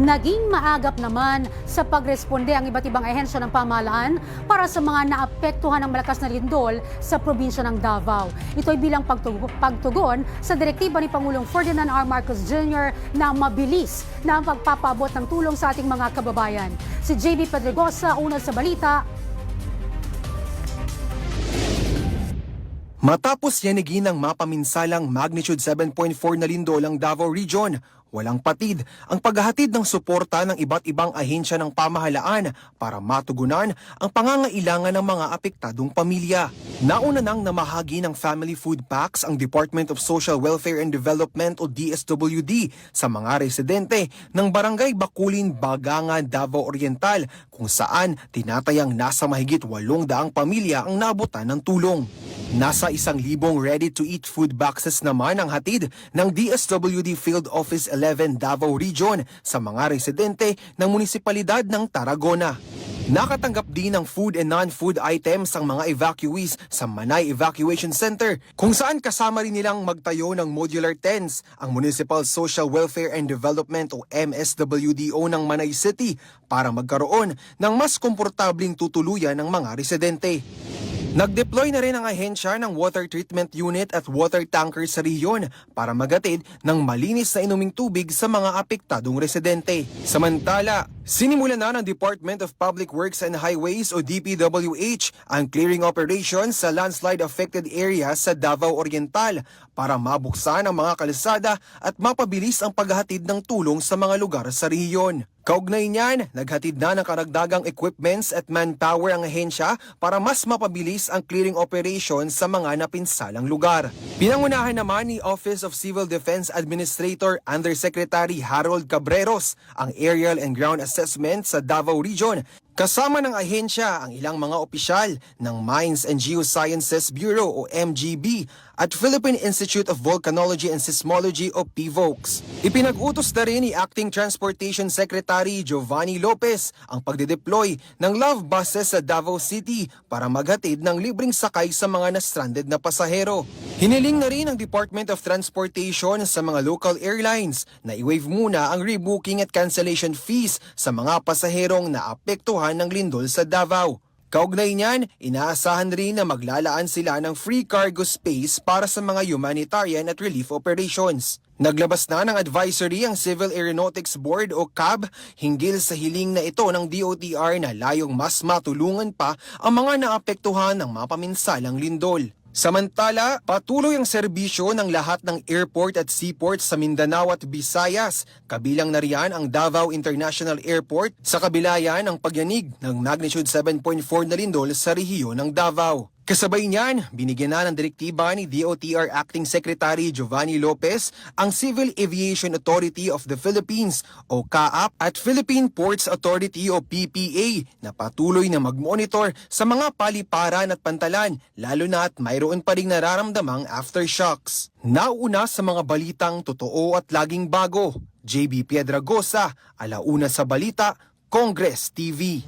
Naging maagap naman sa pagresponde ang iba't ibang ahensya ng pamahalaan para sa mga naapektuhan ng malakas na lindol sa probinsya ng Davao. Ito ay bilang pagtug- pagtugon sa direktiba ni Pangulong Ferdinand R. Marcos Jr. na mabilis na ang pagpapaabot ng tulong sa ating mga kababayan. Si JB Pedregosa, una sa balita, Matapos yanigin ng mapaminsalang magnitude 7.4 na lindol ang Davao Region, walang patid ang paghahatid ng suporta ng iba't ibang ahensya ng pamahalaan para matugunan ang pangangailangan ng mga apektadong pamilya. Nauna nang namahagi ng family food packs ang Department of Social Welfare and Development o DSWD sa mga residente ng Barangay Bakulin, Bagangan, Davao Oriental kung saan tinatayang nasa mahigit 800 pamilya ang naabutan ng tulong. Nasa isang libong ready-to-eat food boxes naman ang hatid ng DSWD Field Office 11 Davao Region sa mga residente ng munisipalidad ng Tarragona. Nakatanggap din ng food and non-food items ang mga evacuees sa Manay Evacuation Center kung saan kasama rin nilang magtayo ng modular tents ang Municipal Social Welfare and Development o MSWDO ng Manay City para magkaroon ng mas komportabling tutuluyan ng mga residente. Nag-deploy na rin ang ahensya ng water treatment unit at water tanker sa riyon para magatid ng malinis na inuming tubig sa mga apektadong residente. Samantala, sinimula na ng Department of Public Works and Highways o DPWH ang clearing operations sa landslide affected area sa Davao Oriental para mabuksan ang mga kalsada at mapabilis ang paghahatid ng tulong sa mga lugar sa riyon. Kaugnay niyan, naghatid na ng karagdagang equipments at manpower ang ahensya para mas mapabilis ang clearing operation sa mga napinsalang lugar. Pinangunahan naman ni Office of Civil Defense Administrator Undersecretary Harold Cabreros ang aerial and ground assessment sa Davao Region Kasama ng ahensya ang ilang mga opisyal ng Mines and Geosciences Bureau o MGB at Philippine Institute of Volcanology and Seismology o PVOX. Ipinag-utos na rin ni Acting Transportation Secretary Giovanni Lopez ang pagdedeploy ng love buses sa Davao City para maghatid ng libreng sakay sa mga na-stranded na pasahero. Hiniling na rin ng Department of Transportation sa mga local airlines na i-waive muna ang rebooking at cancellation fees sa mga pasaherong naapektuhan ng lindol sa Davao. Kaugnay niyan, inaasahan rin na maglalaan sila ng free cargo space para sa mga humanitarian at relief operations. Naglabas na ng advisory ang Civil Aeronautics Board o CAB hinggil sa hiling na ito ng DOTR na layong mas matulungan pa ang mga naapektuhan ng mapaminsalang lindol. Samantala, patuloy ang serbisyo ng lahat ng airport at seaport sa Mindanao at Visayas. Kabilang na riyan ang Davao International Airport sa kabila yan ang pagyanig ng magnitude 7.4 na lindol sa rehiyon ng Davao. Kasabay niyan, binigyan na ng direktiba ni DOTR Acting Secretary Giovanni Lopez ang Civil Aviation Authority of the Philippines o CAAP at Philippine Ports Authority o PPA na patuloy na mag-monitor sa mga paliparan at pantalan lalo na at mayroon pa ring nararamdamang aftershocks. Nauna sa mga balitang totoo at laging bago, JB Piedragosa, Alauna sa Balita, Congress TV.